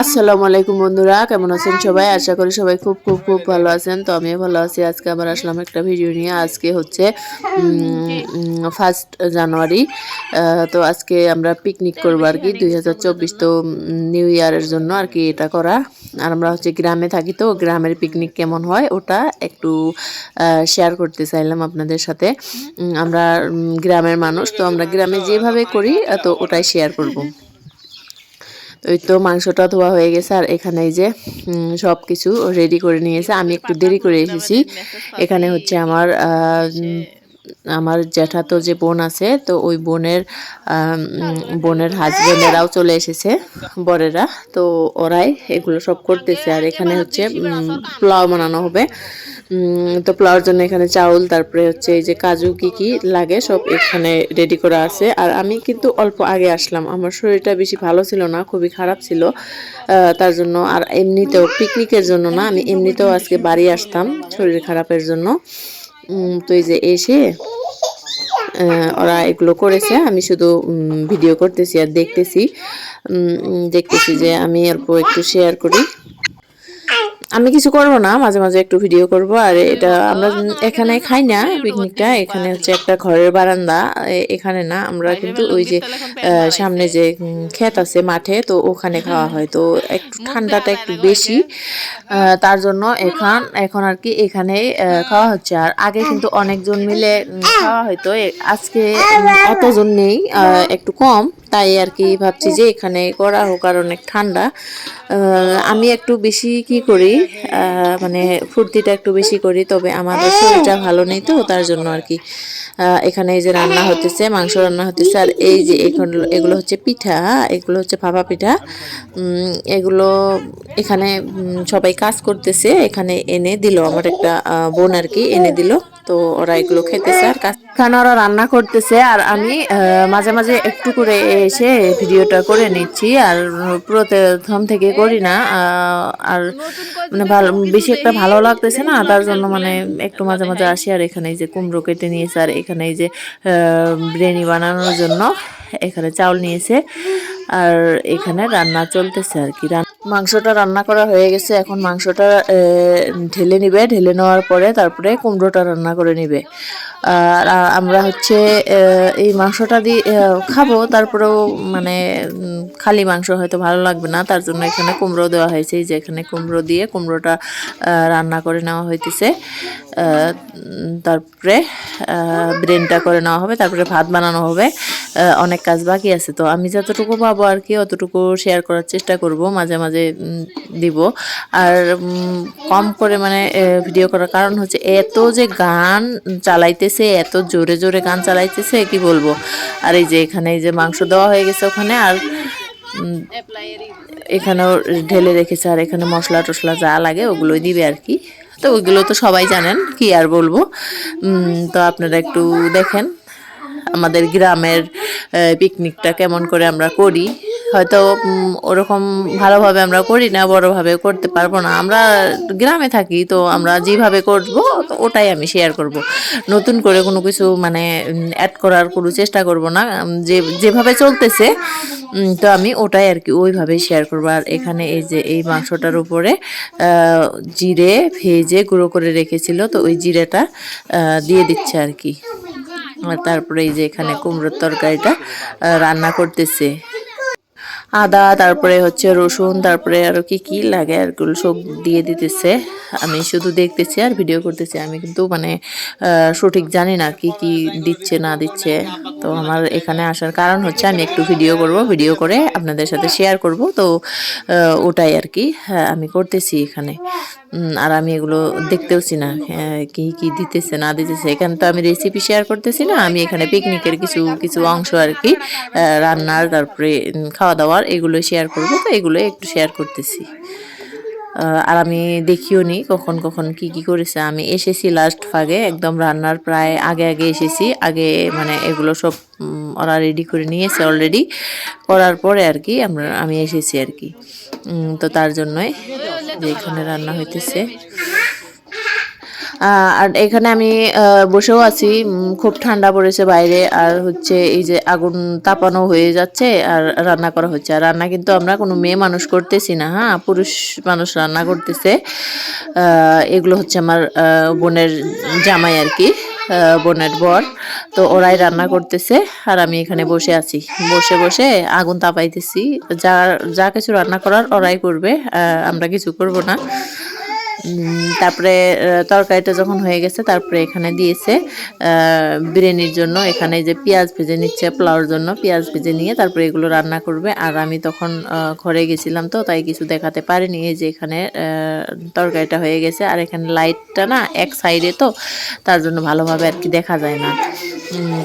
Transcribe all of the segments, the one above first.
আসসালামু আলাইকুম বন্ধুরা, কেমন আছেন সবাই? আশা করি সবাই খুব খুব খুব ভালো আছেন। তো আমিও ভালো আছি। আজকে আবার আসলাম একটা ভিডিও নিয়ে। আজকে হচ্ছে ফার্স্ট জানুয়ারি। তো আজকে আমরা পিকনিক করব আর কি। দুই হাজার চব্বিশ তো নিউ ইয়ারের জন্য আর কি এটা করা। আর আমরা হচ্ছে গ্রামে থাকি তো, গ্রামের পিকনিক কেমন হয় ওটা একটু শেয়ার করতে চাইলাম আপনাদের সাথে। আমরা গ্রামের মানুষ, তো আমরা গ্রামে যেভাবে করি, তো ওটাই শেয়ার করব। ওই তো মাংসটা ধোয়া হয়ে গেছে আর এখানে যে সব কিছু রেডি করে নিয়েছে। আমি একটু দেরি করে এসেছি। এখানে হচ্ছে আমার আমার জ্যাঠা তো যে বোন আছে, তো ওই বোনের বোনের হাজবেন্ডেরাও চলে এসেছে, বরেরা। তো ওরাই এগুলো সব করতেছে। আর এখানে হচ্ছে পোলাও বানানো হবে। তো পোলাওর জন্য এখানে চাউল, তারপরে হচ্ছে এই যে কাজু কি কি লাগে সব এখানে রেডি করা আছে। আর আমি কিন্তু অল্প আগে আসলাম, আমার শরীরটা বেশি ভালো ছিল না, খুবই খারাপ ছিল। তার জন্য আর এমনিতেও পিকনিকের জন্য না, আমি এমনিতেও আজকে বাড়ি আসতাম শরীর খারাপের জন্য। তো এই যে এসে ওরা এগুলো করেছে, আমি শুধু ভিডিও করতেছি আর দেখতেছি। দেখতেছি যে আমি অল্প একটু শেয়ার করি। আমি কিছু করব না মাঝে মাঝে একটু ভিডিও করব। আর এটা আমরা এখানে খাই না পিকনিকটা এখানে হচ্ছে একটা ঘরের বারান্দা। এখানে না আমরা কিন্তু ওই যে সামনে যে ক্ষেত আছে মাঠে তো ওখানে খাওয়া হয়। তো একটু ঠান্ডাটা একটু বেশি তার জন্য এখান এখন আর কি এখানে খাওয়া হচ্ছে। আর আগে কিন্তু অনেকজন মিলে খাওয়া হয়তো আজকে অতজন নেই একটু কম। তাই আর কি ভাবছি যে এখানে করা হোক আর অনেক ঠান্ডা। আমি একটু বেশি কি করি মানে ফুর্তিটা একটু বেশি করি, তবে আমাদের শরীরটা ভালো নেই তো, তার জন্য আর কি। এখানে এই যে রান্না হতেছে, মাংস রান্না হতেছে, আর এই যে এগুলো হচ্ছে পিঠা হ্যাঁ? এগুলো হচ্ছে ভাপা পিঠা। এগুলো এখানে সবাই কাজ করতেছে, এখানে এনে দিল, আমার একটা বোন আর কি, এনে দিল। তো ওরা এগুলো খেতেছে আর এখানে ওরা রান্না করতেছে আর আমি মাঝে মাঝে একটু করে এসে ভিডিওটা করে নিচ্ছি আর প্রথম থেকে করি না আর মানে ভালো, বেশি একটা ভালো লাগতেছে না, তার জন্য মানে একটু মাঝে মাঝে আসি আর এখানে যে কুমড়ো কেটে নিয়েছে আর এখানে যে বিরিয়ানি বানানোর জন্য এখানে চাউল নিয়েছে। আর এখানে রান্না চলতেছে আর কি। মাংসটা রান্না করা হয়ে গেছে। এখন মাংসটা ঢেলে নিবে। ঢেলে নেওয়ার পরে তারপরে কুমড়োটা রান্না করে নিবে। আর আমরা হচ্ছে এই মাংসটা দিয়ে খাব। তারপরেও মানে খালি মাংস হয়তো ভালো লাগবে না। তার জন্য এখানে কুমড়ো দেওয়া হয়েছে। যে এখানে কুমড়ো দিয়ে কুমড়োটা রান্না করে নেওয়া হইতেছে। তারপরে ব্রেনটা করে নেওয়া হবে। তারপরে ভাত বানানো হবে। অনেক কাজ বাকি আছে। তো আমি যতটুকু পাবো আর কি, অতটুকু শেয়ার করার চেষ্টা করব, মাঝে মাঝে দিব। আর কম করে মানে ভিডিও করার কারণ হচ্ছে এত যে গান চালাইতেছে, এত জোরে জোরে গান চালাইতেছে, কি বলব? আর এই যে এখানে এই যে মাংস দেওয়া হয়ে গেছে ওখানে, আর এখানেও ঢেলে রেখেছে, আর এখানে মশলা টশলা যা লাগে ওগুলোই দিবে আর কি। তো ওইগুলো তো সবাই জানেন, কি আর বলব? তো আপনারা একটু দেখেন, আমাদের গ্রামের পিকনিকটা কেমন করে আমরা করি। হয়তো ওরকম ভালোভাবে আমরা করি না, বড়ভাবে করতে পারব না। আমরা গ্রামে থাকি, তো আমরা যেভাবে করব, ওটাই আমি শেয়ার করব। নতুন করে কোনো কিছু মানে অ্যাড করার কোনো চেষ্টা করব না। যে, যেভাবে চলতেছে তো আমি ওটাই আর কি ওইভাবেই শেয়ার করব। আর এখানে এই যে, এই মাংসটার উপরে জিরে, ভেজে গুঁড়ো করে রেখেছিল, তো ওই জিরেটা দিয়ে দিচ্ছে আর কি। আর তারপরে এই যে এখানে কুমড়োর তরকারিটা রান্না করতেছে। আদা, তারপরে হচ্ছে রসুন, তারপরে আরও কি কি লাগে আর সব দিয়ে দিতেছে। আমি শুধু দেখতেছি আর ভিডিও করতেছি। আমি কিন্তু মানে সঠিক জানি না কি কি দিচ্ছে, না দিচ্ছে। তো আমার এখানে আসার কারণ হচ্ছে আমি একটু ভিডিও করব ভিডিও করে আপনাদের সাথে শেয়ার করব। তো ওটাই আর কি হ্যাঁ আমি করতেছি এখানে। আর আমি এগুলো দেখতেওছি না। হ্যাঁ, কি কি দিতেছে না দিতেছে এখানে তো আমি রেসিপি শেয়ার করতেছি না। আমি এখানে পিকনিকের কিছু কিছু অংশ আর কি রান্নার তারপরে খাওয়া দাওয়ার এগুলো শেয়ার করব। তো এগুলো একটু শেয়ার করতেছি। আর আমি দেখিও নি কখন কখন কি কি করেছে। আমি এসেছি লাস্ট ফাগে একদম রান্নার প্রায় আগে আগে এসেছি। আগে মানে এগুলো সব ওরা রেডি করে নিয়েছে অলরেডি করার পরে আর কি আমরা, আমি এসেছি আর কি। তো তার জন্যই যে এখানে রান্না হইতেছে। আর এখানে আমি বসেও আছি। খুব ঠান্ডা পড়েছে বাইরে, আর হচ্ছে এই যে আগুন তাপানো হয়ে যাচ্ছে, আর রান্না করা হচ্ছে। আর রান্না কিন্তু আমরা কোনো মেয়ে মানুষ করতেছি না হ্যাঁ? পুরুষ মানুষ রান্না করতেছে। এগুলো হচ্ছে আমার বোনের জামাই আর কি বোনের বর। তো ওরাই রান্না করতেছে, আর আমি এখানে বসে আছি। বসে বসে আগুন তাপাইতেছি। যা যা কিছু রান্না করার ওরাই করবে আমরা কিছু করব না। তারপরে তরকারিটা যখন হয়ে গেছে, তারপরে এখানে দিয়েছে বিরিয়ানির জন্য। এখানে যে পেঁয়াজ ভেজে নিচ্ছে পোলাওর জন্য, পেঁয়াজ ভেজে নিয়ে তারপরে এগুলো রান্না করবে। আর আমি তখন ঘরে গেছিলাম তো, তাই কিছু দেখাতে পারিনি। এই যে এখানে তরকারিটা হয়ে গেছে। আর এখানে লাইটটা না এক সাইডে তো, তার জন্য ভালোভাবে আর কি দেখা যায় না।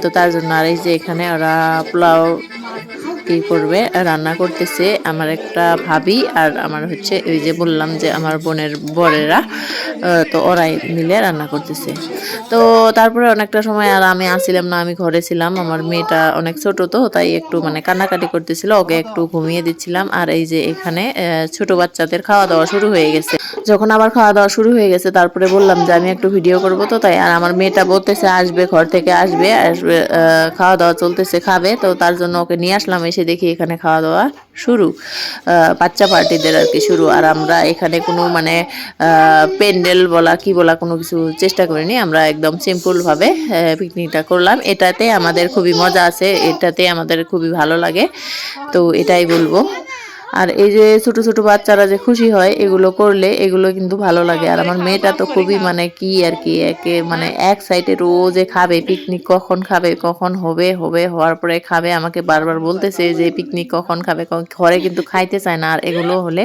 তো তার জন্য আর এই যে এখানে ওরা পোলাও কি করবে? রান্না করতেছে আমার একটা ভাবি আর আমার হচ্ছে ওই যে বললাম যে আমার বোনের বরেরা তো ওরাই মিলে রান্না করতেছে। তো তারপরে অনেকটা সময় আর আমি আসছিলাম না, আমি ঘরে ছিলাম। আমার মেয়েটা অনেক ছোট তো, তাই একটু মানে কান্নাকাটি করতেছিল, ওকে একটু ঘুমিয়ে দিচ্ছিলাম। আর এই যে এখানে ছোট বাচ্চাদের খাওয়া দাওয়া শুরু হয়ে গেছে। যখন আবার খাওয়া দাওয়া শুরু হয়ে গেছে, তারপরে বললাম যে আমি একটু ভিডিও করব তো, তাই আর আমার মেয়েটা বলতেছে আসবে, ঘর থেকে আসবে আসবে খাওয়া দাওয়া চলতেছে, খাবে। তো তার জন্য ওকে নিয়ে আসলাম, এসে দেখি এখানে খাওয়া দাওয়া শুরু বাচ্চা পার্টিদের আর কি শুরু। আর আমরা এখানে কোনো মানে প্যান্ডেল বলা কি বলা কোনো কিছু চেষ্টা করিনি। আমরা একদম সিম্পলভাবে পিকনিকটা করলাম। এটাতে আমাদের খুবই মজা আছে। এটাতে আমাদের খুবই ভালো লাগে। তো এটাই বলব। আর এই যে ছোট ছোট বাচ্চারা যে খুশি হয়, এগুলো করলে এগুলো কিন্তু ভালো লাগে। আর আমার মেয়েটা তো খুবই মানে কি আর কি, একে মানে এক সাইডে রোজে খাবে পিকনিক কখন খাবে, কখন হবে হবে হওয়ার পরে খাবে। আমাকে বারবার বলতেছে যে পিকনিক কখন খাবে? ঘরে কিন্তু খাইতে চায় না। আর এগুলো হলে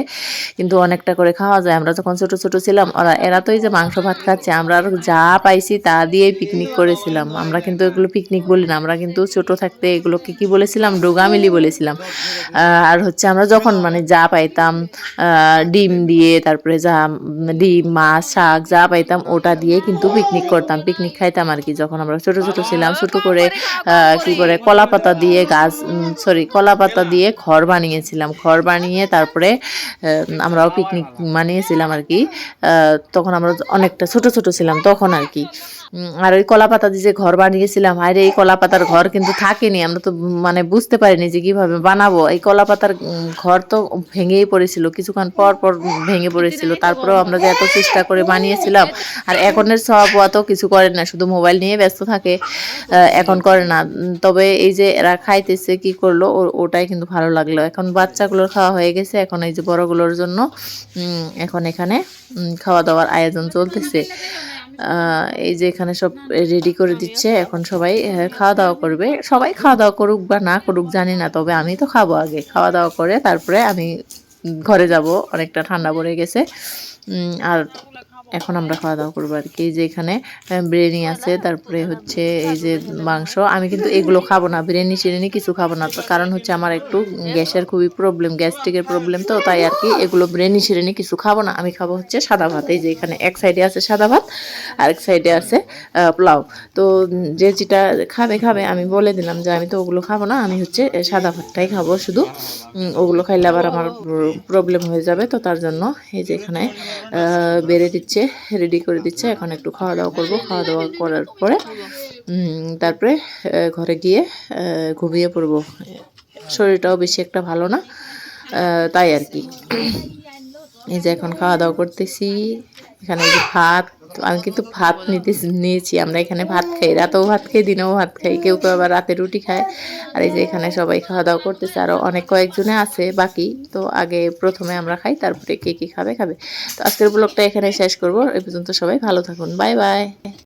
কিন্তু অনেকটা করে খাওয়া যায়। আমরা যখন ছোট ছোট ছিলাম, ওরা, এরা তো এই যে মাংস ভাত খাচ্ছে, আমরা আর যা পাইছি তা দিয়েই পিকনিক করেছিলাম। আমরা কিন্তু এগুলো পিকনিক বলি না। আমরা কিন্তু ছোট থাকতে এগুলোকে কি বলেছিলাম? ডোগামিলি বলেছিলাম। আর হচ্ছে আমরা যখন মানে যা পাইতাম ডিম দিয়ে, তারপরে যা, ডিম, মাছ, শাক যা পাইতাম, ওটা দিয়ে কিন্তু পিকনিক করতাম। পিকনিক খাইতাম আর কি যখন আমরা ছোট ছোট ছিলাম, ছোট করে কি করে কলা পাতা দিয়ে গাছ সরি কলা পাতা দিয়ে ঘর বানিয়েছিলাম। ঘর বানিয়ে তারপরে আমরাও পিকনিক বানিয়েছিলাম আর কি। তখন আমরা অনেকটা ছোট ছোট ছিলাম তখন আর কি। আর ওই কলা পাতা দিয়ে যে ঘর বানিয়েছিলাম, আরে এই কলা পাতার ঘর কিন্তু থাকেনি, আমরা তো মানে বুঝতে পারিনি যে কীভাবে বানাবো। এই কলা পাতার ঘর তো ভেঙেই পড়েছিল, কিছুক্ষণ পর পর ভেঙে পড়েছিল, তারপরেও আমরা যে এত চেষ্টা করে বানিয়েছিলাম, আর এখনের সব অত কিছু করে না, শুধু মোবাইল নিয়ে ব্যস্ত থাকে এখন করে না। তবে এই যে এরা খাইতেছে, কি করল ওটাই কিন্তু ভালো লাগল। এখন বাচ্চাগুলোর খাওয়া হয়ে গেছে, এখন এই যে বড়গুলোর জন্য এখন এখানে খাওয়া দাওয়ার আয়োজন চলতেছে। এই যে এখানে সব রেডি করে দিচ্ছে। এখন সবাই খাওয়া দাওয়া করবে। সবাই খাওয়া দাওয়া করুক বা না করুক, জানি না। তবে আমি তো খাব আগে। খাওয়া দাওয়া করে তারপরে আমি ঘরে যাব। অনেকটা ঠান্ডা পড়ে গেছে। আর এখন আমরা খাওয়া দাওয়া করব আর কি। যে এখানে বিরিয়ানি আছে, তারপরে হচ্ছে এই যে মাংস। আমি কিন্তু এগুলো খাব না, বিরিয়ানি সিরিয়ানি কিছু খাব না। কারণ হচ্ছে আমার একটু গ্যাসের খুবই প্রবলেম গ্যাস্ট্রিকের প্রবলেম তো, তাই আর কি এগুলো বিরিয়ানি সিরিয়ানি কিছু খাব না। আমি খাব হচ্ছে সাদা ভাত। এই যে এখানে এক সাইডে আছে সাদা ভাত আর এক সাইডে আছে পোলাও। তো যে যেটা খাবে খাবে। আমি বলে দিলাম যে আমি তো ওগুলো খাব না, আমি হচ্ছে সাদা ভাতটাই খাব শুধু। ওগুলো খাইলে আবার আমার প্রবলেম হয়ে যাবে। তো তার জন্য এই যে এখানে বেড়ে দিচ্ছে। রেডি করে দিচ্ছে। এখন একটু খাওয়া দাওয়া করব। খাওয়া দাওয়া করার পরে তারপরে ঘরে গিয়ে ঘুমিয়ে পড়ব। শরীরটাও বেশি একটা ভালো না তাই আর কি। এই যে এখন খাওয়া দাওয়া করতেছি। এখানে ভাত আমি কিন্তু ভাত নিতে নিয়েছি। আমরা এখানে ভাত খাই, রাতেও ভাত খাই, দিনেও ভাত খাই। কেউ কেউ আবার রাতে রুটি খায়। আর এই যে এখানে সবাই খাওয়া দাওয়া করতেছে আরও অনেক কয়েকজনে আছে বাকি। তো আগে প্রথমে আমরা খাই, তারপরে কে কী খাবে খাবে। তো আজকের ব্লগটা এখানে শেষ করব। এই পর্যন্ত সবাই ভালো থাকুন। Bye bye.